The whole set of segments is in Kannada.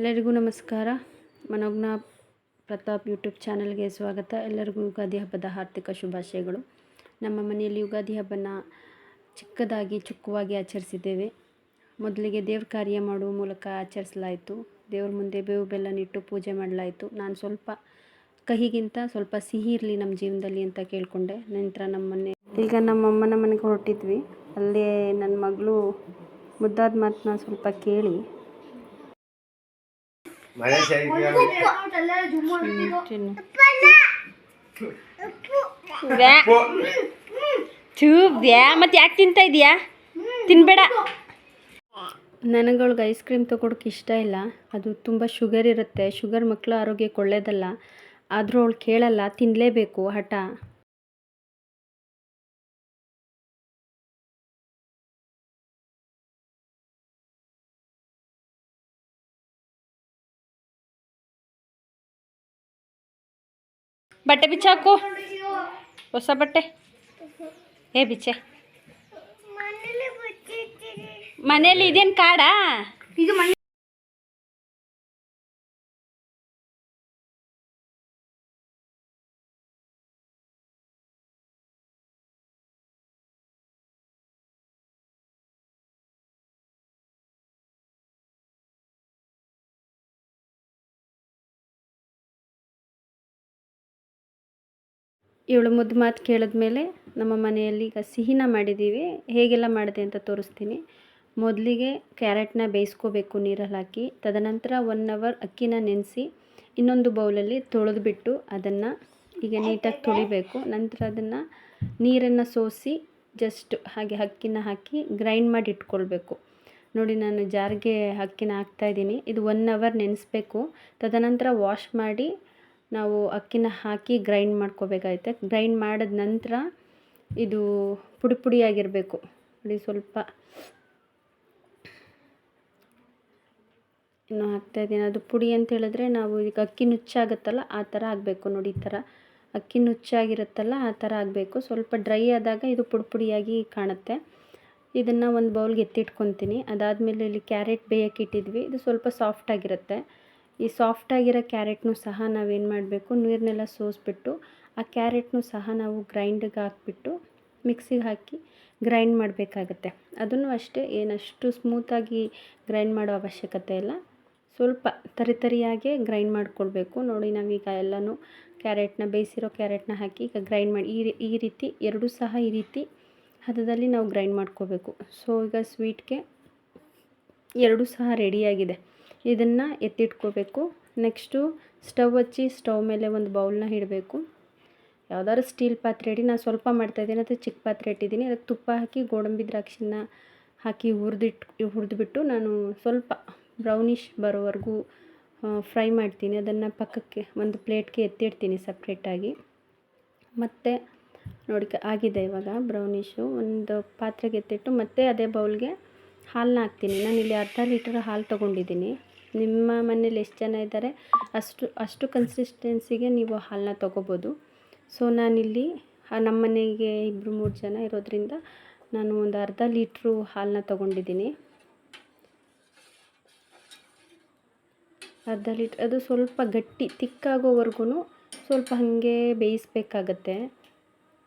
ಎಲ್ಲರಿಗೂ ನಮಸ್ಕಾರ. ಮನೋಜ್ಞ ಪ್ರತಾಪ್ ಯೂಟ್ಯೂಬ್ ಚಾನಲ್ಗೆ ಸ್ವಾಗತ. ಎಲ್ಲರಿಗೂ ಯುಗಾದಿ ಹಬ್ಬದ ಆರ್ಥಿಕ ಶುಭಾಶಯಗಳು. ನಮ್ಮ ಮನೆಯಲ್ಲಿ ಯುಗಾದಿ ಹಬ್ಬನ ಚಿಕ್ಕದಾಗಿ, ಚುಕ್ಕವಾಗಿ ಆಚರಿಸಿದ್ದೇವೆ. ಮೊದಲಿಗೆ ದೇವ್ರ ಕಾರ್ಯ ಮಾಡುವ ಮೂಲಕ ಆಚರಿಸಲಾಯಿತು. ದೇವ್ರ ಮುಂದೆ ಬೇವು ಬೆಲ್ಲನಿಟ್ಟು ಪೂಜೆ ಮಾಡಲಾಯಿತು. ನಾನು ಸ್ವಲ್ಪ ಕಹಿಗಿಂತ ಸ್ವಲ್ಪ ಸಿಹಿ ಇರಲಿ ನಮ್ಮ ಜೀವನದಲ್ಲಿ ಅಂತ ಕೇಳಿಕೊಂಡೆ. ನಂತರ ನಮ್ಮ ಮನೆ ಈಗ ನಮ್ಮ ಅಮ್ಮನ ಮನೆಗೆ ಹೊರಟಿದ್ವಿ. ಅಲ್ಲೇ ನನ್ನ ಮಗಳು ಮುದ್ದಾದ ಮಾತನ್ನ ಸ್ವಲ್ಪ ಕೇಳಿ ಮಳೆ ವ್ಯಾ. ಮತ್ತೆ ಯಾಕೆ ತಿಂತಾ ಇದೀಯಾ? ತಿನ್ಬೇಡ. ನನಗಳ್ಗೆ ಐಸ್ ಕ್ರೀಮ್ ತೊಗೊಳಕ್ಕೆ ಇಷ್ಟ ಇಲ್ಲ. ಅದು ತುಂಬ ಶುಗರ್ ಇರುತ್ತೆ. ಶುಗರ್ ಮಕ್ಕಳ ಆರೋಗ್ಯಕ್ಕೆ ಒಳ್ಳೇದಲ್ಲ. ಆದರೂ ಅವಳು ಕೇಳಲ್ಲ. ತಿನ್ನಲೇಬೇಕು ಹಠ. ಬಟ್ಟೆ ಬಿಚ್ಚಾಕು. ಹೊಸ ಬಟ್ಟೆ. ಏ ಬಿಚ್ಚೆ. ಮನೇಲಿ ಇದೇನು ಕಾಡಾ? ಇವಳು ಮುದ್ದು ಮಾತು ಕೇಳಿದ್ಮೇಲೆ ನಮ್ಮ ಮನೆಯಲ್ಲಿ ಈಗ ಸಿಹಿನ ಮಾಡಿದ್ದೀವಿ. ಹೇಗೆಲ್ಲ ಮಾಡಿದೆ ಅಂತ ತೋರಿಸ್ತೀನಿ. ಮೊದಲಿಗೆ ಕ್ಯಾರೆಟ್ನ ಬೇಯಿಸ್ಕೋಬೇಕು ನೀರಲ್ಲಿ ಹಾಕಿ, ತದನಂತರ ಒನ್ ಅವರ್ ಅಕ್ಕಿನ ನೆನೆಸಿ ಇನ್ನೊಂದು ಬೌಲಲ್ಲಿ ತೊಳೆದುಬಿಟ್ಟು ಅದನ್ನು ಈಗ ನೀಟಾಗಿ ತೊಳಿಬೇಕು. ನಂತರ ಅದನ್ನು ನೀರನ್ನು ಸೋಸಿ ಜಸ್ಟ್ ಹಾಗೆ ಅಕ್ಕಿನ ಹಾಕಿ ಗ್ರೈಂಡ್ ಮಾಡಿ ಇಟ್ಕೊಳ್ಬೇಕು. ನೋಡಿ, ನಾನು ಜಾರಿಗೆ ಅಕ್ಕಿನ ಹಾಕ್ತಾಯಿದ್ದೀನಿ ಇದು ಒನ್ ಅವರ್ ನೆನೆಸ್ಬೇಕು. ತದನಂತರ ವಾಶ್ ಮಾಡಿ ನಾವು ಅಕ್ಕಿನ ಹಾಕಿ ಗ್ರೈಂಡ್ ಮಾಡ್ಕೋಬೇಕಾಗುತ್ತೆ. ಗ್ರೈಂಡ್ ಮಾಡಿದ ನಂತರ ಇದು ಪುಡಿ ಪುಡಿಯಾಗಿರಬೇಕು. ನೋಡಿ ಸ್ವಲ್ಪ ಇನ್ನು ಹಾಕ್ತಾಯಿದ್ದೀನಿ ಅದು ಪುಡಿ ಅಂತ ಹೇಳಿದ್ರೆ ನಾವು ಈಗ ಅಕ್ಕಿ ನುಚ್ಚಾಗುತ್ತಲ್ಲ ಆ ಥರ ಆಗಬೇಕು ನೋಡಿ ಈ ಥರ. ಅಕ್ಕಿ ನುಚ್ಚಾಗಿರುತ್ತಲ್ಲ ಆ ಥರ ಆಗಬೇಕು. ಸ್ವಲ್ಪ ಡ್ರೈ ಆದಾಗ ಇದು ಪುಡಿ ಪುಡಿಯಾಗಿ ಕಾಣುತ್ತೆ. ಇದನ್ನು ಒಂದು ಬೌಲ್ಗೆ ಎತ್ತಿಟ್ಕೊತೀನಿ. ಅದಾದಮೇಲೆ ಇಲ್ಲಿ ಕ್ಯಾರೆಟ್ ಬೇಯಕ್ಕೆ ಇಟ್ಟಿದ್ವಿ. ಇದು ಸ್ವಲ್ಪ ಸಾಫ್ಟಾಗಿರುತ್ತೆ ಈ ಸಾಫ್ಟಾಗಿರೋ ಕ್ಯಾರೆಟ್ನು ಸಹ ನಾವೇನು ಮಾಡಬೇಕು? ನೀರನ್ನೆಲ್ಲ ಸೋಸಿಬಿಟ್ಟು ಆ ಕ್ಯಾರೆಟ್ನು ಸಹ ನಾವು ಗ್ರೈಂಡಿಗೆ ಹಾಕ್ಬಿಟ್ಟು ಮಿಕ್ಸಿಗೆ ಹಾಕಿ ಗ್ರೈಂಡ್ ಮಾಡಬೇಕಾಗತ್ತೆ. ಅದನ್ನು ಅಷ್ಟೇ, ಏನಷ್ಟು ಸ್ಮೂತಾಗಿ ಗ್ರೈಂಡ್ ಮಾಡೋ ಅವಶ್ಯಕತೆ ಇಲ್ಲ. ಸ್ವಲ್ಪ ತರಿ ತರಿಯಾಗೆ ಗ್ರೈಂಡ್ ಮಾಡ್ಕೊಳ್ಬೇಕು. ನೋಡಿ, ನಾವೀಗ ಎಲ್ಲನೂ ಕ್ಯಾರೆಟ್ನ ಬೇಯಿಸಿರೋ ಕ್ಯಾರೆಟ್ನ ಹಾಕಿ ಈಗ ಗ್ರೈಂಡ್ ಮಾಡಿ, ಈ ಈ ರೀತಿ, ಎರಡೂ ಸಹ ಈ ರೀತಿ ಹದದಲ್ಲಿ ನಾವು ಗ್ರೈಂಡ್ ಮಾಡ್ಕೋಬೇಕು ಸೊ ಈಗ ಸ್ವೀಟ್ಗೆ ಎರಡೂ ಸಹ ರೆಡಿಯಾಗಿದೆ ಇದನ್ನು ಎತ್ತಿಟ್ಕೋಬೇಕು. ನೆಕ್ಸ್ಟು ಸ್ಟವ್ ಹಚ್ಚಿ ಸ್ಟವ್ ಮೇಲೆ ಒಂದು ಬೌಲ್ನ ಇಡಬೇಕು. ಯಾವ್ದಾದ್ರು ಸ್ಟೀಲ್ ಪಾತ್ರೆ ಇಡಿ. ನಾನು ಸ್ವಲ್ಪ ಮಾಡ್ತಾ ಇದ್ದೀನಿ ಅಥವಾ ಚಿಕ್ಕ ಪಾತ್ರೆ ಇಟ್ಟಿದ್ದೀನಿ. ಅದಕ್ಕೆ ತುಪ್ಪ ಹಾಕಿ, ಗೋಡಂಬಿ ದ್ರಾಕ್ಷಿನ ಹಾಕಿ ಹುರಿದಿಟ್ಟು ಹುರಿದ್ಬಿಟ್ಟು ನಾನು ಸ್ವಲ್ಪ ಬ್ರೌನಿಷ್ ಬರೋವರೆಗೂ ಫ್ರೈ ಮಾಡ್ತೀನಿ. ಅದನ್ನು ಪಕ್ಕಕ್ಕೆ ಒಂದು ಪ್ಲೇಟ್ಗೆ ಎತ್ತಿಡ್ತೀನಿ ಸಪ್ರೇಟಾಗಿ ಮತ್ತು ನೋಡಿ ಆಗಿದೆ ಇವಾಗ ಬ್ರೌನಿಷು ಒಂದು ಪಾತ್ರೆಗೆ ಎತ್ತಿಟ್ಟು ಮತ್ತೆ ಅದೇ ಬೌಲ್ಗೆ ಹಾಲನ್ನ ಹಾಕ್ತೀನಿ. ನಾನು ಇಲ್ಲಿ ಅರ್ಧ ಲೀಟರ್ ಹಾಲು ತೊಗೊಂಡಿದ್ದೀನಿ. ನಿಮ್ಮ ಮನೇಲಿ ಎಷ್ಟು ಜನ ಇದ್ದಾರೆ, ಅಷ್ಟು ಅಷ್ಟು ಕನ್ಸಿಸ್ಟೆನ್ಸಿಗೆ ನೀವು ಹಾಲನ್ನ ತೊಗೋಬೋದು. ಸೊ ನಾನಿಲ್ಲಿ ನಮ್ಮ ಮನೆಗೆ ಇಬ್ಬರು ಮೂರು ಜನ ಇರೋದ್ರಿಂದ ನಾನು ಒಂದು ಅರ್ಧ ಲೀಟ್ರು ಹಾಲನ್ನ ತೊಗೊಂಡಿದ್ದೀನಿ. ಅರ್ಧ ಲೀಟ್ರ್, ಅದು ಸ್ವಲ್ಪ ಗಟ್ಟಿ ತಿಕ್ಕಾಗೋವರೆಗೂ ಸ್ವಲ್ಪ ಹಾಗೆ ಬೇಯಿಸ್ಬೇಕಾಗತ್ತೆ.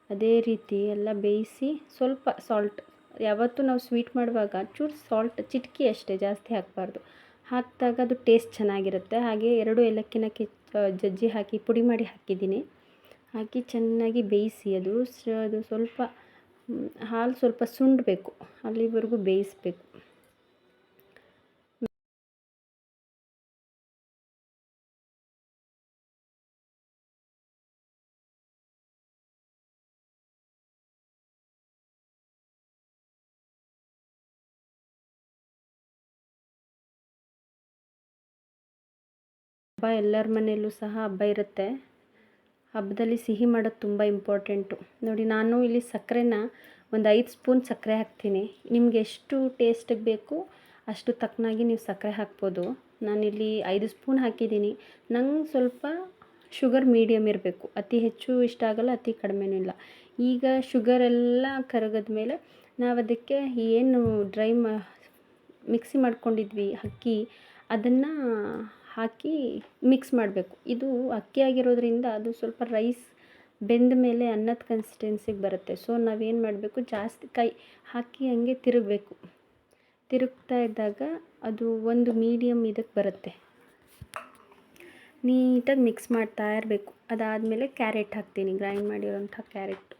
ಅದೇ ರೀತಿ ಎಲ್ಲ ಬೇಯಿಸಿ ಸ್ವಲ್ಪ ಸಾಲ್ಟ್ ಯಾವತ್ತೂ ನಾವು ಸ್ವೀಟ್ ಮಾಡುವಾಗ ಚೂರು ಸಾಲ್ಟ್ ಚಿಟಕಿ ಅಷ್ಟೇ ಜಾಸ್ತಿ ಹಾಕಬಾರ್ದು. ಹಾಕಿದಾಗ ಅದು ಟೇಸ್ಟ್ ಚೆನ್ನಾಗಿರುತ್ತೆ. ಹಾಗೆ ಎರಡು ಏಲಕ್ಕಿನ ಕೆ ಜಜ್ಜಿ ಹಾಕಿ, ಪುಡಿ ಮಾಡಿ ಹಾಕಿದ್ದೀನಿ. ಹಾಕಿ ಚೆನ್ನಾಗಿ ಬೇಯಿಸಿ ಅದು. ಅದು ಸ್ವಲ್ಪ ಹಾಲು ಸ್ವಲ್ಪ ಸುಂಡಬೇಕು. ಅಲ್ಲಿವರೆಗೂ ಬೇಯಿಸ್ಬೇಕು. ಹಬ್ಬ ಎಲ್ಲರ ಮನೆಯಲ್ಲೂ ಸಹ ಹಬ್ಬ ಇರುತ್ತೆ. ಹಬ್ಬದಲ್ಲಿ ಸಿಹಿ ಮಾಡೋದು ತುಂಬ ಇಂಪಾರ್ಟೆಂಟು ನೋಡಿ, ನಾನು ಇಲ್ಲಿ ಸಕ್ಕರೆನ ಒಂದು ಐದು ಸ್ಪೂನ್ ಸಕ್ಕರೆ ಹಾಕ್ತೀನಿ. ನಿಮ್ಗೆ ಎಷ್ಟು ಟೇಸ್ಟಿಗೆ ಬೇಕು ಅಷ್ಟು ತಕ್ಕನಾಗಿ ನೀವು ಸಕ್ಕರೆ ಹಾಕ್ಬೋದು. ನಾನಿಲ್ಲಿ ಐದು ಸ್ಪೂನ್ ಹಾಕಿದ್ದೀನಿ. ನಂಗೆ ಸ್ವಲ್ಪ ಶುಗರ್ ಮೀಡಿಯಮ್ ಇರಬೇಕು. ಅತಿ ಹೆಚ್ಚು ಇಷ್ಟ ಆಗಲ್ಲ, ಅತಿ ಕಡಿಮೆನೂ ಇಲ್ಲ. ಈಗ ಶುಗರ್ ಎಲ್ಲ ಕರಗದ ಮೇಲೆ ನಾವು ಅದಕ್ಕೆ ಏನು ಡ್ರೈ ಮಿಕ್ಸಿ ಮಾಡ್ಕೊಂಡಿದ್ವಿ, ಅಕ್ಕಿ, ಅದನ್ನು ಹಾಕಿ ಮಿಕ್ಸ್ ಮಾಡಬೇಕು. ಇದು ಅಕ್ಕಿ ಆಗಿರೋದ್ರಿಂದ ಅದು ಸ್ವಲ್ಪ ರೈಸ್ ಬೆಂದ ಮೇಲೆ ಅನ್ನದ ಕನ್ಸಿಸ್ಟೆನ್ಸಿಗೆ ಬರುತ್ತೆ. ಸೊ ನಾವೇನು ಮಾಡಬೇಕು? ಜಾಸ್ತಿ ಕೈ ಹಾಕಿ ಹಂಗೆ ತಿರುಗಬೇಕು. ತಿರುಗ್ತಾ ಇದ್ದಾಗ ಅದು ಒಂದು ಮೀಡಿಯಮ್ ಇದಕ್ಕೆ ಬರುತ್ತೆ. ನೀಟಾಗಿ ಮಿಕ್ಸ್ ಮಾಡ್ತಾ ಇರಬೇಕು. ಅದಾದಮೇಲೆ ಕ್ಯಾರೆಟ್ ಹಾಕ್ತೀನಿ. ಗ್ರೈಂಡ್ ಮಾಡಿರೋಂಥ ಕ್ಯಾರೆಟ್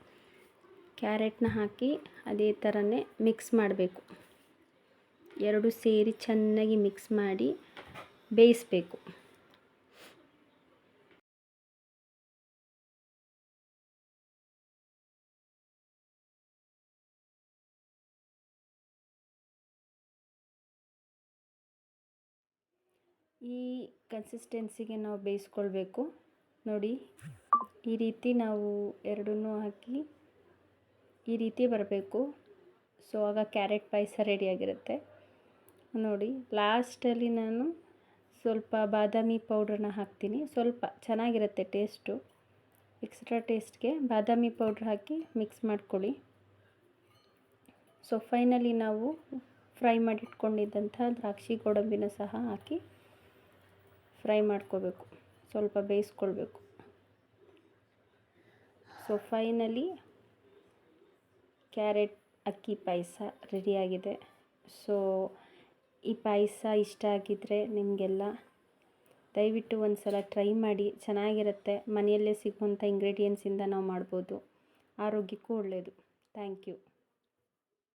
ಕ್ಯಾರೆಟ್ನ ಹಾಕಿ ಅದೇ ಥರನೇ ಮಿಕ್ಸ್ ಮಾಡಬೇಕು. ಎರಡು ಸೇರಿ ಚೆನ್ನಾಗಿ ಮಿಕ್ಸ್ ಮಾಡಿ ಬೇಯಿಸಬೇಕು. ಈ ಕನ್ಸಿಸ್ಟೆನ್ಸಿಗೆ ನಾವು ಬೇಯಿಸ್ಕೊಳ್ಬೇಕು. ನೋಡಿ, ಈ ರೀತಿ ನಾವು ಎರಡನ್ನೂ ಹಾಕಿ ಈ ರೀತಿ ಬರಬೇಕು. ಸೊ ಆಗ ಕ್ಯಾರೆಟ್ ಪಾಯಸ ರೆಡಿಯಾಗಿರುತ್ತೆ ನೋಡಿ ಲಾಸ್ಟಲ್ಲಿ ನಾನು ಸ್ವಲ್ಪ ಬಾದಾಮಿ ಪೌಡ್ರನ್ನ ಹಾಕ್ತೀನಿ. ಸ್ವಲ್ಪ ಚೆನ್ನಾಗಿರುತ್ತೆ ಟೇಸ್ಟು. ಎಕ್ಸ್ಟ್ರಾ ಟೇಸ್ಟ್ಗೆ ಬಾದಾಮಿ ಪೌಡ್ರ್ ಹಾಕಿ ಮಿಕ್ಸ್ ಮಾಡ್ಕೊಳ್ಳಿ. ಸೊ ಫೈನಲಿ ನಾವು ಫ್ರೈ ಮಾಡಿಟ್ಕೊಂಡಿದ್ದಂಥ ದ್ರಾಕ್ಷಿ ಗೋಡಂಬಿನ ಸಹ ಹಾಕಿ ಫ್ರೈ ಮಾಡ್ಕೋಬೇಕು. ಸ್ವಲ್ಪ ಬೇಯಿಸ್ಕೊಳ್ಬೇಕು. ಸೊ ಫೈನಲಿ ಕ್ಯಾರೆಟ್ ಅಕ್ಕಿ ಪಾಯಸ ರೆಡಿಯಾಗಿದೆ ಸೊ ಈ ಪಾಯಸ ಇಷ್ಟ ಆಗಿದ್ದರೆ ನಿಮಗೆಲ್ಲ ದಯವಿಟ್ಟು ಒಂದು ಸಲ ಟ್ರೈ ಮಾಡಿ, ಚೆನ್ನಾಗಿರುತ್ತೆ. ಮನೆಯಲ್ಲೇ ಸಿಗುವಂಥ ಇಂಗ್ರೀಡಿಯೆಂಟ್ಸಿಂದ ನಾವು ಮಾಡ್ಬೋದು. ಆರೋಗ್ಯಕ್ಕೂ ಒಳ್ಳೆಯದು ಥ್ಯಾಂಕ್ ಯು